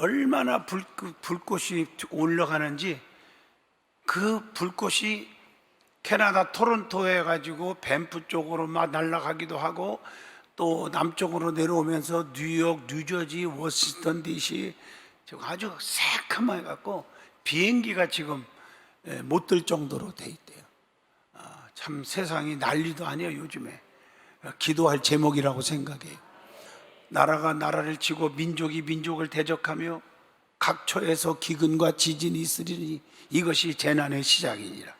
얼마나 불, 그 불꽃이 올라가는지 그 불꽃이 캐나다 토론토에 가지고 밴프 쪽으로 막 날아가기도 하고 또 남쪽으로 내려오면서 뉴욕, 뉴저지, 워싱턴 DC 지금 아주 새카맣게 갖고 비행기가 지금 예, 못들 정도로 돼 있대요. 아, 참 세상이 난리도 아니에요 요즘에 기도할 제목이라고 생각해요. 나라가 나라를 치고 민족이 민족을 대적하며 각처에서 기근과 지진이 있으리니 이것이 재난의 시작이니라.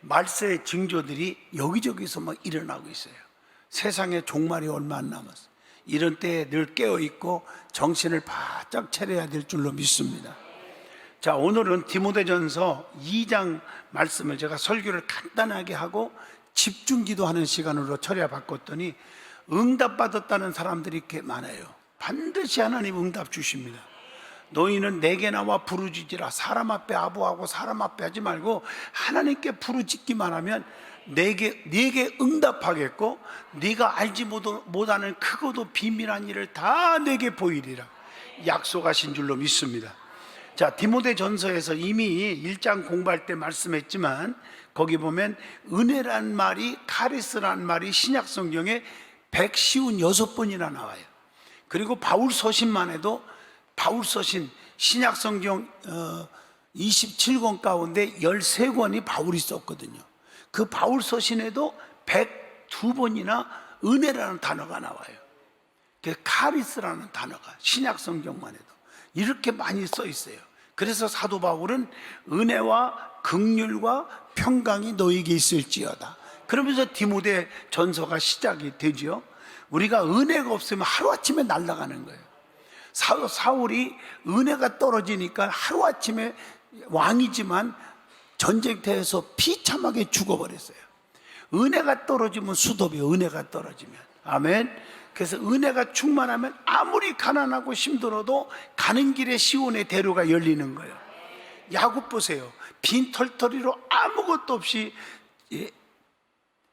말세의 징조들이 여기저기서 막 일어나고 있어요. 세상에 종말이 얼마 안 남았어. 이런 때에 늘 깨어 있고 정신을 바짝 차려야 될 줄로 믿습니다. 자, 오늘은 디모데전서 2장 말씀을 제가 설교를 간단하게 하고 집중 기도하는 시간으로 처리해 바꿨더니 응답 받았다는 사람들이 꽤 많아요. 반드시 하나님 응답 주십니다. 너희는 내게 나와 부르짖으라 사람 앞에 아부하고 사람 앞에 하지 말고 하나님께 부르짖기만 하면 내게 네게 응답하겠고 네가 알지 못- 못하는 크고도 비밀한 일을 다 내게 보이리라 약속하신 줄로 믿습니다. 자, 디모데 전서에서 이미 1장 공부할 때 말씀했지만 거기 보면 은혜란 말이 카리스란 말이 신약 성경에 156번이나 나와요. 그리고 바울 서신만 해도 바울 서신 신약 성경 어, 27권 가운데 13권이 바울이 썼거든요. 그 바울 서신에도 102번이나 은혜라는 단어가 나와요. 그 카리스라는 단어가 신약 성경만 해도 이렇게 많이 써 있어요. 그래서 사도 바울은 은혜와 극률과 평강이 너에게 있을지어다. 그러면서 디모데 전서가 시작이 되지요. 우리가 은혜가 없으면 하루아침에 날아가는 거예요. 사- 사울이 은혜가 떨어지니까 하루아침에 왕이지만 전쟁터에서 비참하게 죽어버렸어요. 은혜가 떨어지면 수도비 은혜가 떨어지면 아멘. 그래서 은혜가 충만하면 아무리 가난하고 힘들어도 가는 길에 시온의 대로가 열리는 거예요. 야곱 보세요. 빈 털터리로 아무것도 없이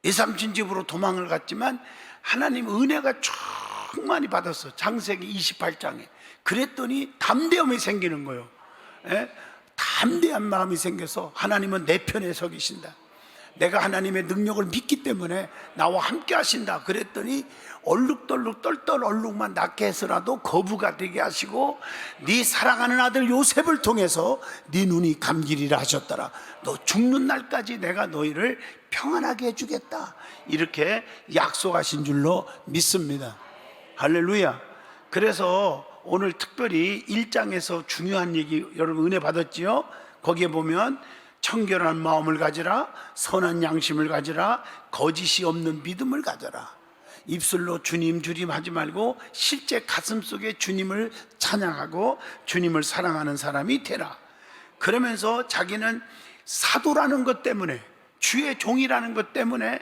예, 예삼친 집으로 도망을 갔지만 하나님 은혜가 충만히 받았어. 장세기 28장에. 그랬더니 담대함이 생기는 거예요. 예? 담대한 마음이 생겨서 하나님은 내 편에 서 계신다. 내가 하나님의 능력을 믿기 때문에 나와 함께 하신다. 그랬더니 얼룩덜룩 떨떨 얼룩만 낳게 해서라도 거부가 되게 하시고 네 사랑하는 아들 요셉을 통해서 네 눈이 감기리라 하셨더라. 너 죽는 날까지 내가 너희를 평안하게 해주겠다. 이렇게 약속하신 줄로 믿습니다. 할렐루야. 그래서 오늘 특별히 1장에서 중요한 얘기 여러분 은혜 받았지요? 거기에 보면 청결한 마음을 가지라 선한 양심을 가지라 거짓이 없는 믿음을 가져라 입술로 주님 주님 하지 말고 실제 가슴 속에 주님을 찬양하고 주님을 사랑하는 사람이 되라. 그러면서 자기는 사도라는 것 때문에 주의 종이라는 것 때문에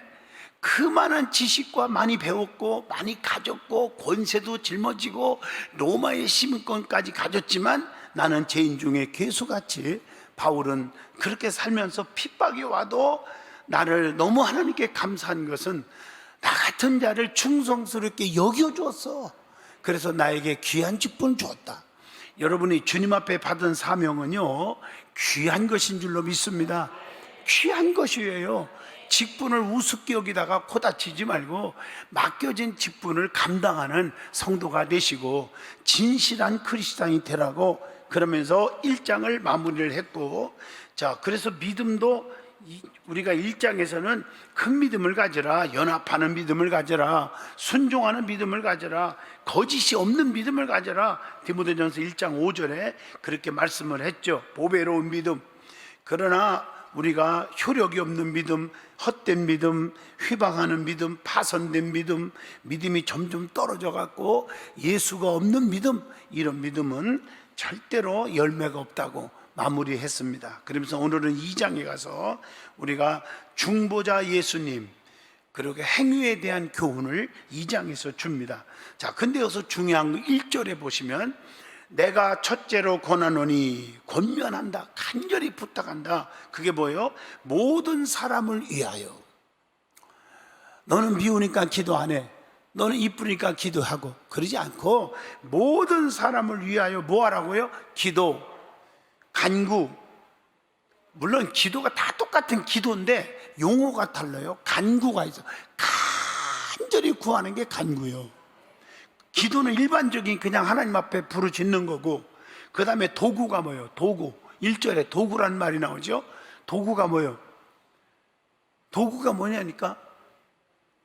그 많은 지식과 많이 배웠고 많이 가졌고 권세도 짊어지고 로마의 시민권까지 가졌지만 나는 죄인 중에 괴수같이 바울은 그렇게 살면서 핍박이 와도 나를 너무 하나님께 감사한 것은 나 같은 자를 충성스럽게 여겨주었어. 그래서 나에게 귀한 직분을 주었다. 여러분이 주님 앞에 받은 사명은요, 귀한 것인 줄로 믿습니다. 귀한 것이에요. 직분을 우습게 여기다가 코다치지 말고 맡겨진 직분을 감당하는 성도가 되시고 진실한 크리스찬이 되라고 그러면서 1장을 마무리를 했고 자 그래서 믿음도 이- 우리가 1장에서는 큰 믿음을 가져라 연합하는 믿음을 가져라 순종하는 믿음을 가져라 거짓이 없는 믿음을 가져라. 디모데전서 1장 5절에 그렇게 말씀을 했죠. 보배로운 믿음. 그러나 우리가 효력이 없는 믿음, 헛된 믿음, 휘방하는 믿음, 파손된 믿음, 믿음이 점점 떨어져 갖고 예수가 없는 믿음, 이런 믿음은 절대로 열매가 없다고 마무리했습니다. 그러면서 오늘은 2장에 가서 우리가 중보자 예수님 그리고 행위에 대한 교훈을 2장에서 줍니다. 자, 근데 여기서 중요한 거 1절에 보시면 내가 첫째로 권하노니 권면한다. 간절히 부탁한다. 그게 뭐예요? 모든 사람을 위하여. 너는 미우니까 기도 안 해. 너는 이쁘니까 기도하고 그러지 않고 모든 사람을 위하여 뭐 하라고요? 기도, 간구. 물론 기도가 다 똑같은 기도인데 용어가 달라요. 간구가 있어. 간절히 구하는 게 간구요. 기도는 일반적인 그냥 하나님 앞에 부르짖는 거고 그 다음에 도구가 뭐예요? 도구. 1절에 도구란 말이 나오죠? 도구가 뭐예요? 도구가 뭐냐니까?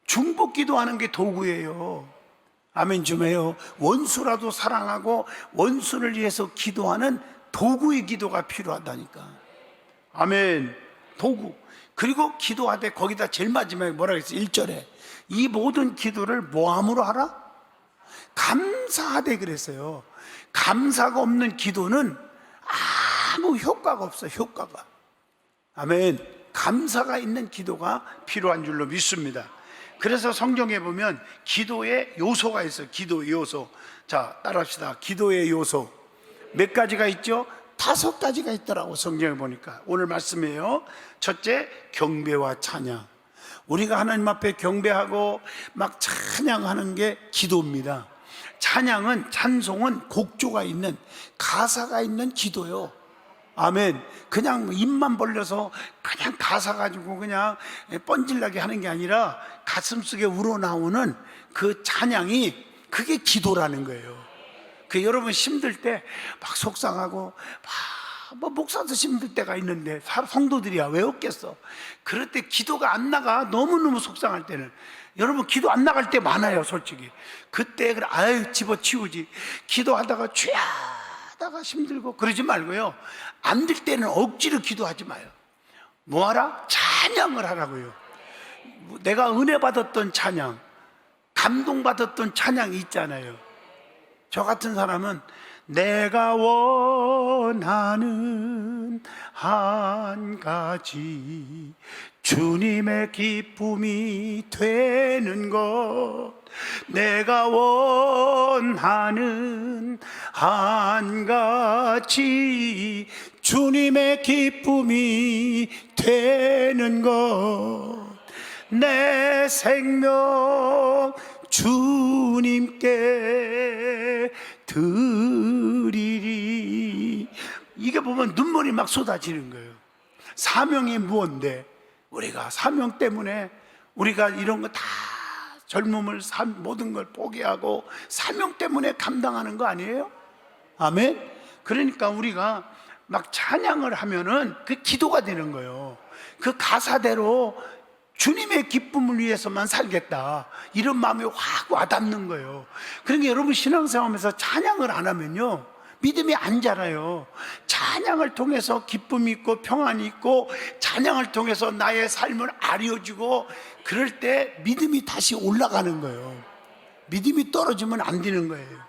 중복 기도하는 게 도구예요. 아멘 좀 해요. 원수라도 사랑하고 원수를 위해서 기도하는 도구의 기도가 필요하다니까. 아멘. 도구. 그리고 기도하되 거기다 제일 마지막에 뭐라 그랬어? 1절에. 이 모든 기도를 뭐함으로 하라? 감사하되 그랬어요. 감사가 없는 기도는 아무 효과가 없어, 효과가. 아멘. 감사가 있는 기도가 필요한 줄로 믿습니다. 그래서 성경에 보면 기도의 요소가 있어요. 기도의 요소. 자, 따라 합시다. 기도의 요소. 몇 가지가 있죠? 다섯 가지가 있더라고, 성경에 보니까. 오늘 말씀이에요. 첫째, 경배와 찬양. 우리가 하나님 앞에 경배하고 막 찬양하는 게 기도입니다. 찬양은, 찬송은 곡조가 있는, 가사가 있는 기도요. 아멘. 그냥 입만 벌려서 그냥 가사 가지고 그냥 뻔질나게 하는 게 아니라 가슴 속에 우러나오는 그 찬양이 그게 기도라는 거예요. 그 여러분 힘들 때 막 속상하고 막, 뭐 목사도 힘들 때가 있는데 사- 성도들이야. 왜 없겠어? 그럴 때 기도가 안 나가 너무 너무 속상할 때는. 여러분 기도 안 나갈 때 많아요 솔직히. 그때 그래 아유 집어치우지. 기도하다가 쥐야 하다가 힘들고 그러지 말고요. 안 될 때는 억지로 기도하지 마요. 뭐 하라? 찬양을 하라고요. 내가 은혜 받았던 찬양 감동받았던 찬양이 있잖아요 저 같은 사람은 내가 원하는 한 가지 주님의 기쁨이 되는 것. 내가 원하는 한 가지 주님의 기쁨이 되는 것. 내 생명 주님께 드리리 이게 보면 눈물이 막 쏟아지는 거예요 사명이 무언데 우리가 사명 때문에 우리가 이런 거 다 젊음을 사- 모든 걸 포기하고 사명 때문에 감당하는 거 아니에요? 아멘. 그러니까 우리가 막 찬양을 하면은 그 기도가 되는 거예요. 그 가사대로 주님의 기쁨을 위해서만 살겠다. 이런 마음이 확 와닿는 거예요. 그러니까 여러분 신앙생활하면서 찬양을 안 하면요. 믿음이 안 자라요. 찬양을 통해서 기쁨이 있고 평안이 있고 찬양을 통해서 나의 삶을 아려주고 그럴 때 믿음이 다시 올라가는 거예요. 믿음이 떨어지면 안 되는 거예요.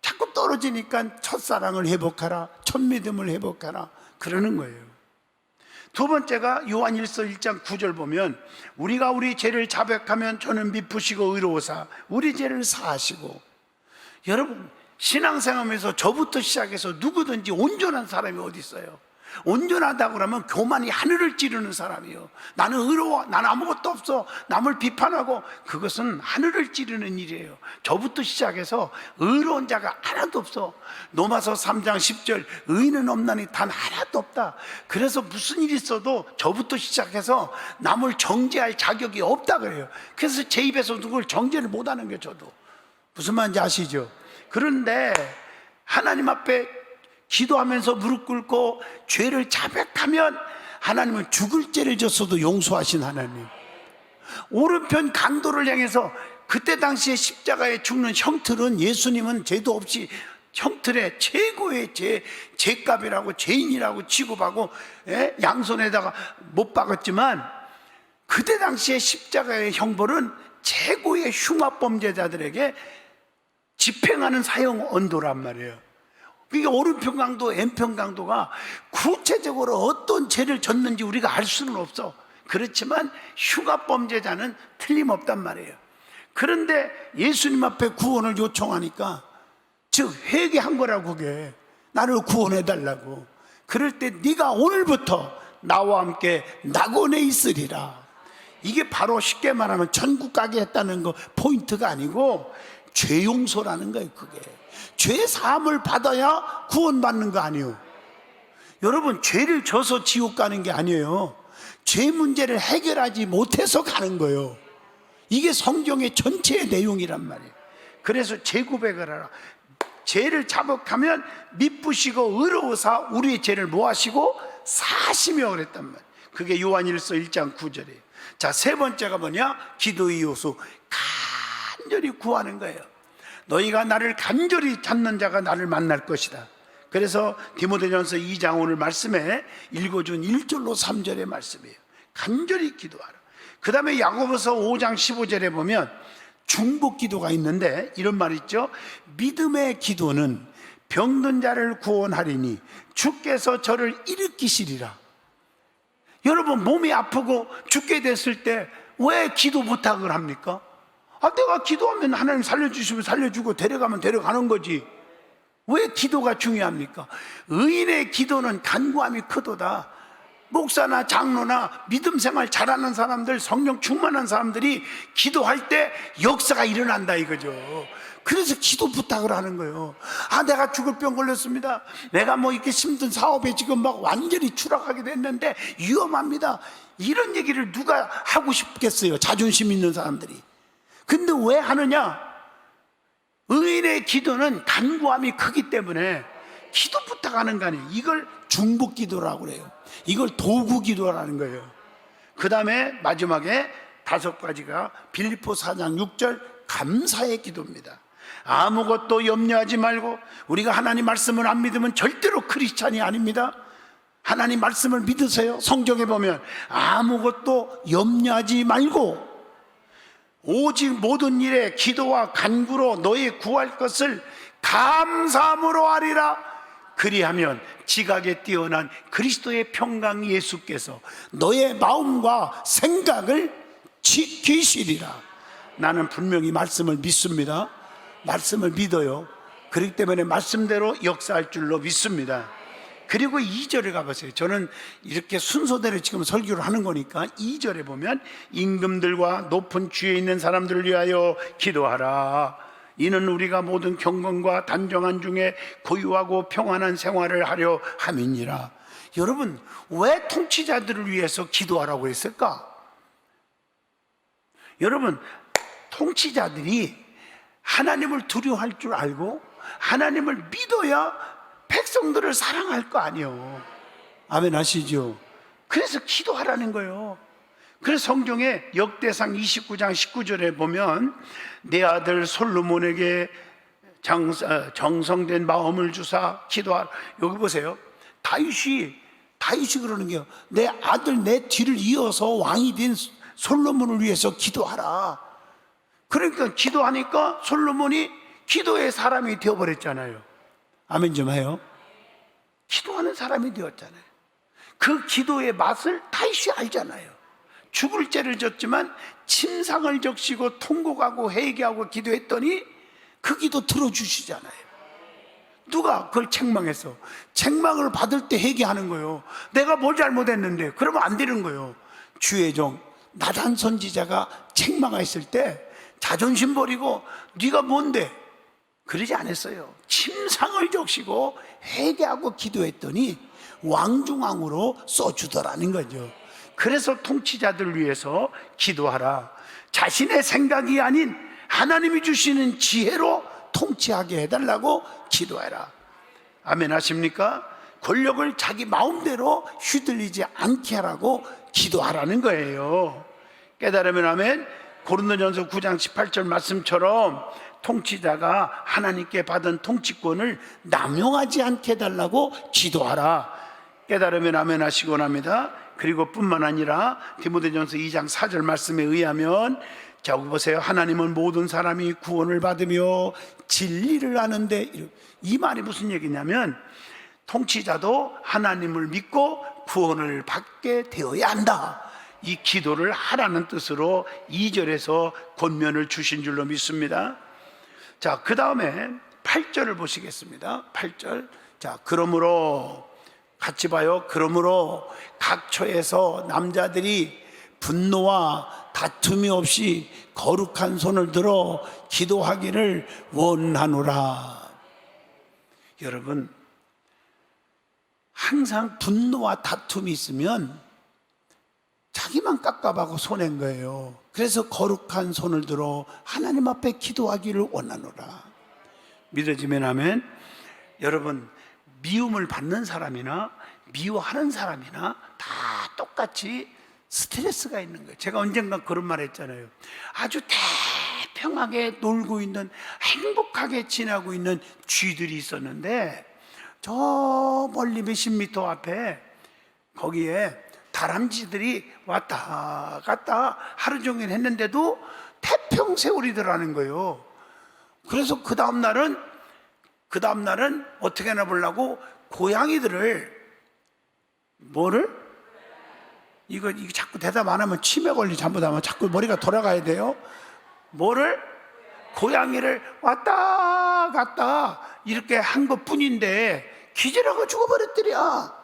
자꾸 떨어지니까 첫사랑을 회복하라, 첫 믿음을 회복하라 그러는 거예요. 두 번째가 요한일서 1장 9절 보면 우리가 우리 죄를 자백하면 저는 미쁘시고 의로우사 우리 죄를 사하시고 여러분 신앙생활하면서 저부터 시작해서 누구든지 온전한 사람이 어디 있어요? 온전하다고 그러면 교만이 하늘을 찌르는 사람이요. 나는 의로워. 나는 아무것도 없어. 남을 비판하고 그것은 하늘을 찌르는 일이에요. 저부터 시작해서 의로운 자가 하나도 없어. 노마서 3장 10절 의는 없나니 단 하나도 없다. 그래서 무슨 일이 있어도 저부터 시작해서 남을 정죄할 자격이 없다 그래요. 그래서 제 입에서 누굴 정죄를 못 하는 게 저도. 무슨 말인지 아시죠? 그런데 하나님 앞에 기도하면서 무릎 꿇고 죄를 자백하면 하나님은 죽을 죄를 졌어도 용서하신 하나님. 오른편 강도를 향해서 그때 당시에 십자가에 죽는 형틀은 예수님은 죄도 없이 형틀에 최고의 죄, 죄값이라고 죄인이라고 취급하고 예? 양손에다가 못 박았지만 그때 당시에 십자가의 형벌은 최고의 흉악범죄자들에게 집행하는 사형 언도란 말이에요. 그러니까 오른편 강도, 왼편 강도가 구체적으로 어떤 죄를 졌는지 우리가 알 수는 없어. 그렇지만 흉악범죄자는 틀림없단 말이에요. 그런데 예수님 앞에 구원을 요청하니까 즉 회개한 거라고 그게 나를 구원해 달라고. 그럴 때 네가 오늘부터 나와 함께 낙원에 있으리라. 이게 바로 쉽게 말하면 천국 가게 했다는 거 포인트가 아니고 죄 용서라는 거예요, 그게. 죄 사함을 받아야 구원받는 거 아니에요. 여러분, 죄를 져서 지옥 가는 게 아니에요. 죄 문제를 해결하지 못해서 가는 거예요. 이게 성경의 전체의 내용이란 말이에요. 그래서 재구백을 하라. 죄를 자복하면 미쁘시고 의로우사 우리의 죄를 모하시고 사시며 그랬단 말이에요. 그게 요한일서 1장 9절이에요. 자, 세 번째가 뭐냐? 기도의 요소. 간절히 구하는 거예요. 너희가 나를 간절히 찾는 자가 나를 만날 것이다. 그래서 디모데전서 2장 오늘 말씀에 읽어준 1절로 3절의 말씀이에요. 간절히 기도하라. 그 다음에 야고보서 5장 15절에 보면 중복 기도가 있는데 이런 말 있죠. 믿음의 기도는 병든 자를 구원하리니 주께서 저를 일으키시리라. 여러분 몸이 아프고 죽게 됐을 때 왜 기도 부탁을 합니까? 아, 내가 기도하면 하나님 살려주시면 살려주고 데려가면 데려가는 거지. 왜 기도가 중요합니까? 의인의 기도는 간구함이 크도다. 목사나 장로나 믿음 생활 잘하는 사람들, 성령 충만한 사람들이 기도할 때 역사가 일어난다 이거죠. 그래서 기도 부탁을 하는 거예요. 아, 내가 죽을 병 걸렸습니다. 내가 뭐 이렇게 힘든 사업에 지금 막 완전히 추락하게 됐는데 위험합니다. 이런 얘기를 누가 하고 싶겠어요? 자존심 있는 사람들이. 근데 왜 하느냐? 의인의 기도는 간구함이 크기 때문에 기도 부탁하는 거 아니에요. 이걸 중복 기도라고 그래요. 이걸 도구 기도라는 거예요. 그 다음에 마지막에 다섯 가지가 빌리포 4장 6절 감사의 기도입니다. 아무것도 염려하지 말고 우리가 하나님 말씀을 안 믿으면 절대로 크리스찬이 아닙니다. 하나님 말씀을 믿으세요. 성경에 보면 아무것도 염려하지 말고 오직 모든 일에 기도와 간구로 너희 구할 것을 감사함으로 하리라. 그리하면 지각에 뛰어난 그리스도의 평강 예수께서 너의 마음과 생각을 지키시리라. 나는 분명히 말씀을 믿습니다. 말씀을 믿어요. 그렇기 때문에 말씀대로 역사할 줄로 믿습니다. 그리고 2절에 가보세요. 저는 이렇게 순서대로 지금 설교를 하는 거니까 2절에 보면 임금들과 높은 주에 있는 사람들을 위하여 기도하라. 이는 우리가 모든 경건과 단정한 중에 고유하고 평안한 생활을 하려 함이니라. 여러분, 왜 통치자들을 위해서 기도하라고 했을까? 여러분, 통치자들이 하나님을 두려워할 줄 알고 하나님을 믿어야 백성들을 사랑할 거 아니에요. 아멘 하시죠? 그래서 기도하라는 거예요. 그래서 성경에 역대상 29장 19절에 보면 내 아들 솔로몬에게 정, 어, 정성된 마음을 주사 기도하라. 여기 보세요. 다윗이 다윗이 그러는 게요. 내 아들 내 뒤를 이어서 왕이 된 솔로몬을 위해서 기도하라. 그러니까 기도하니까 솔로몬이 기도의 사람이 되어버렸잖아요. 아멘 좀 해요. 기도하는 사람이 되었잖아요. 그 기도의 맛을 다윗이 알잖아요. 죽을 죄를 졌지만 침상을 적시고 통곡하고 회개하고 기도했더니 그 기도 들어주시잖아요. 누가 그걸 책망해서 책망을 받을 때 회개하는 거예요. 내가 뭘 잘못했는데 그러면 안 되는 거예요. 주의 종 나단 선지자가 책망했을 때 자존심 버리고 네가 뭔데 그러지 않았어요. 침상을 적시고 회개하고 기도했더니 왕중왕으로 써주더라는 거죠. 그래서 통치자들을 위해서 기도하라. 자신의 생각이 아닌 하나님이 주시는 지혜로 통치하게 해달라고 기도해라. 아멘 하십니까? 권력을 자기 마음대로 휘둘리지 않게 하라고 기도하라는 거예요. 깨달으면 아멘. 고린도전서 9장 18절 말씀처럼 통치자가 하나님께 받은 통치권을 남용하지 않게 해달라고 기도하라. 깨달으면 아멘 하시곤 합니다. 그리고 뿐만 아니라 디모데전서 2장 4절 말씀에 의하면 자, 보세요. 하나님은 모든 사람이 구원을 받으며 진리를 아는데 이 말이 무슨 얘기냐면 통치자도 하나님을 믿고 구원을 받게 되어야 한다. 이 기도를 하라는 뜻으로 2절에서 권면을 주신 줄로 믿습니다. 자, 그 다음에 8절을 보시겠습니다. 8절. 자, 그러므로 같이 봐요. 그러므로 각 처에서 남자들이 분노와 다툼이 없이 거룩한 손을 들어 기도하기를 원하노라. 여러분, 항상 분노와 다툼이 있으면 자기만 깝깝하고 손해인 거예요. 그래서 거룩한 손을 들어 하나님 앞에 기도하기를 원하노라. 믿어지면 하면 여러분 미움을 받는 사람이나 미워하는 사람이나 다 똑같이 스트레스가 있는 거예요. 제가 언젠가 그런 말 했잖아요. 아주 태평하게 놀고 있는 행복하게 지나고 있는 쥐들이 있었는데 저 멀리 몇십 미터 앞에 거기에 다람쥐들이 왔다 갔다 하루 종일 했는데도 태평세월이 더라는 거예요. 그래서 그 다음 날은 그 다음 날은 어떻게 하나 보려고 고양이들을 뭐를 이거 이거 자꾸 대답 안 하면 치매 걸리 잘못하면 자꾸 머리가 돌아가야 돼요. 뭐를 고양이를 왔다 갔다 이렇게 한 것 뿐인데 기절하고 죽어버렸더랴.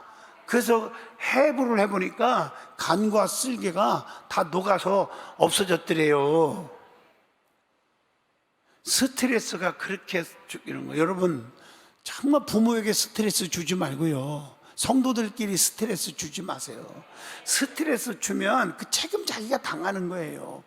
그래서 해부를 해보니까 간과 쓸개가 다 녹아서 없어졌더래요. 스트레스가 그렇게 죽이는 거예요. 여러분, 정말 부모에게 스트레스 주지 말고요. 성도들끼리 스트레스 주지 마세요. 스트레스 주면 그 책임 자기가 당하는 거예요.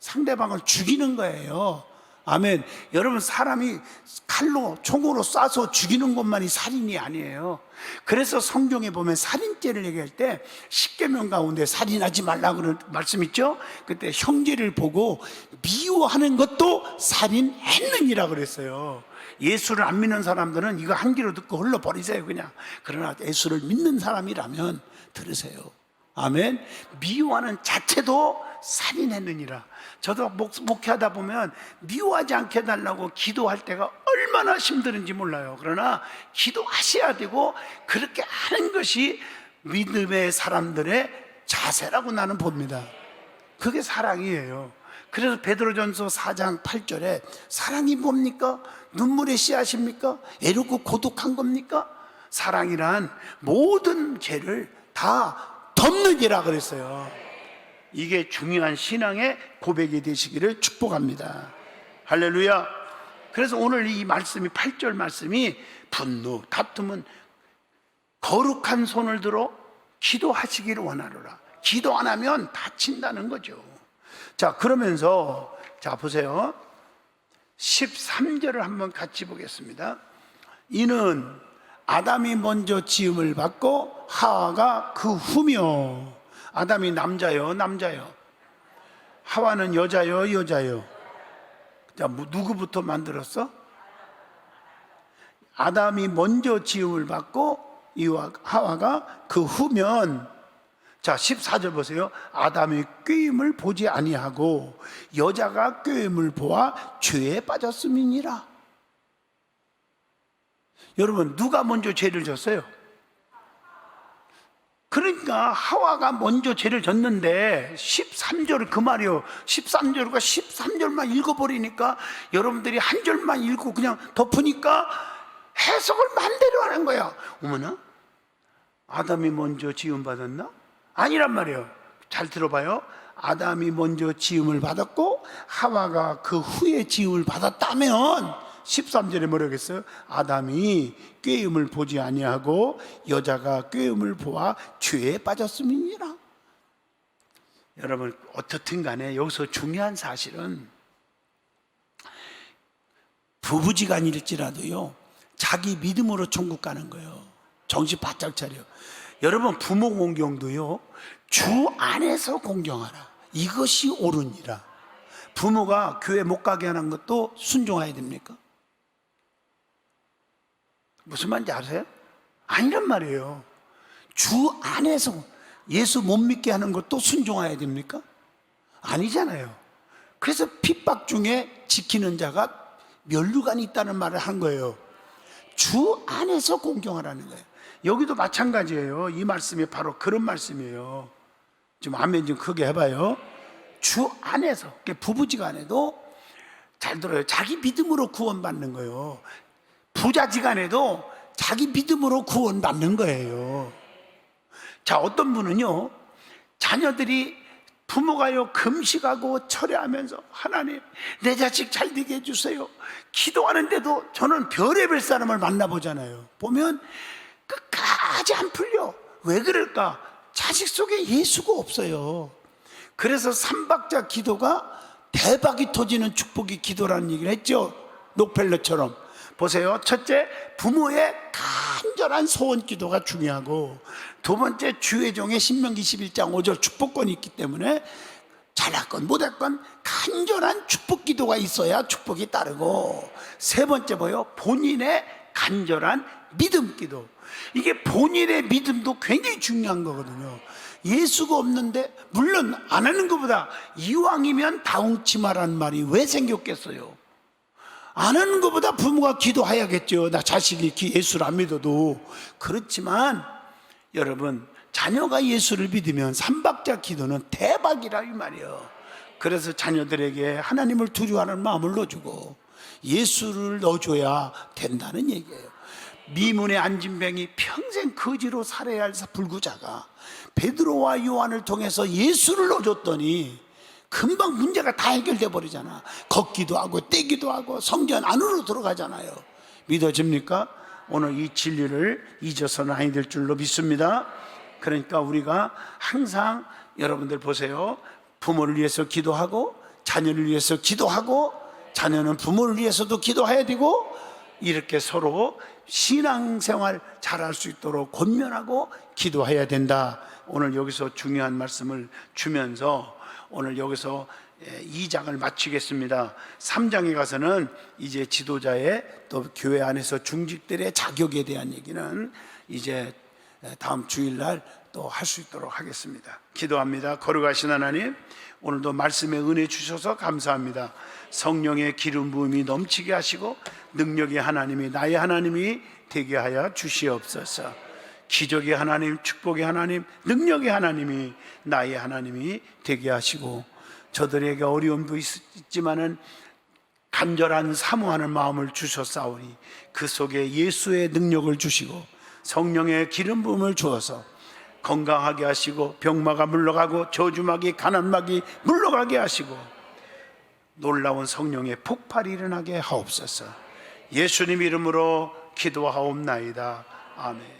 상대방을 죽이는 거예요. 아멘. 여러분, 사람이 칼로, 총으로 쏴서 죽이는 것만이 살인이 아니에요. 그래서 성경에 보면 살인죄를 얘기할 때 십계명 가운데 살인하지 말라고 그런 말씀 있죠? 그때 형제를 보고 미워하는 것도 살인했느니라 그랬어요. 예수를 안 믿는 사람들은 이거 한 귀로 듣고 흘러버리세요, 그냥. 그러나 예수를 믿는 사람이라면 들으세요. 아멘. 미워하는 자체도 살인했느니라. 저도 목, 목회하다 보면 미워하지 않게 해달라고 기도할 때가 얼마나 힘든지 몰라요. 그러나 기도하셔야 되고 그렇게 하는 것이 믿음의 사람들의 자세라고 나는 봅니다. 그게 사랑이에요. 그래서 베드로전서 4장 8절에 사랑이 뭡니까? 눈물의 씨앗입니까? 애롭고 고독한 겁니까? 사랑이란 모든 죄를 다 덮느니라 그랬어요. 이게 중요한 신앙의 고백이 되시기를 축복합니다. 할렐루야. 그래서 오늘 이 말씀이 8절 말씀이 분노, 다툼은 거룩한 손을 들어 기도하시기를 원하노라. 기도 안 하면 다친다는 거죠. 자, 그러면서 자 보세요. 13절을 한번 같이 보겠습니다. 이는 아담이 먼저 지음을 받고 하와가 그 후며 아담이 남자요, 남자요. 하와는 여자요, 여자요. 자, 뭐, 누구부터 만들었어? 아담이 먼저 지음을 받고 이와 하와가 그 후면 자, 14절 보세요. 아담이 꾀임을 보지 아니하고 여자가 꾀임을 보아 죄에 빠졌음이니라. 여러분, 누가 먼저 죄를 졌어요? 그러니까 하와가 먼저 죄를 졌는데 13절 그 말이요. 13절과 13절만 읽어버리니까 여러분들이 한 절만 읽고 그냥 덮으니까 해석을 만대로 하는 거야. 어머나? 아담이 먼저 지음 받았나? 아니란 말이에요. 잘 들어봐요. 아담이 먼저 지음을 받았고 하와가 그 후에 지음을 받았다면 13절에 뭐라겠어요? 아담이 꾀음을 보지 아니하고 여자가 꾀음을 보아 죄에 빠졌음이니라. 여러분 어떻든 간에 여기서 중요한 사실은 부부지간일지라도요 자기 믿음으로 천국 가는 거예요. 정신 바짝 차려. 여러분 부모 공경도요 주 안에서 공경하라. 이것이 옳으니라. 부모가 교회 못 가게 하는 것도 순종해야 됩니까? 무슨 말인지 아세요? 아니란 말이에요. 주 안에서 예수 못 믿게 하는 것도 순종해야 됩니까? 아니잖아요. 그래서 핍박 중에 지키는 자가 멸류관이 있다는 말을 한 거예요. 주 안에서 공경하라는 거예요. 여기도 마찬가지예요. 이 말씀이 바로 그런 말씀이에요. 좀 아멘 좀 크게 해봐요. 주 안에서, 부부지간에도 잘 들어요. 자기 믿음으로 구원받는 거예요. 부자지간에도 자기 믿음으로 구원받는 거예요. 자, 어떤 분은요, 자녀들이 부모가요 금식하고 철회하면서 하나님 내 자식 잘 되게 해주세요. 기도하는데도 저는 별의별 사람을 만나보잖아요. 보면 끝까지 안 풀려. 왜 그럴까? 자식 속에 예수가 없어요. 그래서 삼박자 기도가 대박이 터지는 축복이 기도라는 얘기를 했죠. 록펠러처럼 보세요 첫째 부모의 간절한 소원 기도가 중요하고 두 번째 주의 종의 신명기 11장 5절 축복권이 있기 때문에 잘했건 못했건 간절한 축복 기도가 있어야 축복이 따르고 세 번째 뭐요? 본인의 간절한 믿음 기도. 이게 본인의 믿음도 굉장히 중요한 거거든요. 예수가 없는데 물론 안 하는 것보다 이왕이면 다홍치마라는 말이 왜 생겼겠어요? 안 하는 것보다 부모가 기도해야겠죠. 나 자식이 기- 예수를 안 믿어도. 그렇지만 여러분, 자녀가 예수를 믿으면 삼박자 기도는 대박이라 이 말이에요. 그래서 자녀들에게 하나님을 두려워하는 마음을 넣어주고 예수를 넣어줘야 된다는 얘기예요. 미문의 안진뱅이 평생 거지로 살아야 할 불구자가 베드로와 요한을 통해서 예수를 넣어줬더니 금방 문제가 다 해결돼 버리잖아. 걷기도 하고 떼기도 하고 성전 안으로 들어가잖아요. 믿어집니까? 오늘 이 진리를 잊어서는 아니 될 줄로 믿습니다. 그러니까 우리가 항상 여러분들 보세요. 부모를 위해서 기도하고 자녀를 위해서 기도하고 자녀는 부모를 위해서도 기도해야 되고 이렇게 서로 신앙생활 잘할 수 있도록 권면하고 기도해야 된다. 오늘 여기서 중요한 말씀을 주면서 오늘 여기서 2장을 마치겠습니다. 3장에 가서는 이제 지도자의 또 교회 안에서 중직들의 자격에 대한 얘기는 이제 다음 주일날 또 할 수 있도록 하겠습니다. 기도합니다. 거룩하신 하나님, 오늘도 말씀의 은혜 주셔서 감사합니다. 성령의 기름 부음이 넘치게 하시고 능력의 하나님이 나의 하나님이 되게 하여 주시옵소서. 기적의 하나님, 축복의 하나님, 능력의 하나님이 나의 하나님이 되게 하시고 저들에게 어려움도 있- 있지만은 간절한 사모하는 마음을 주셨사오니 그 속에 예수의 능력을 주시고 성령의 기름 부음을 주어서 건강하게 하시고 병마가 물러가고 저주막이 가난막이 물러가게 하시고 놀라운 성령의 폭발이 일어나게 하옵소서. 예수님 이름으로 기도하옵나이다. 아멘.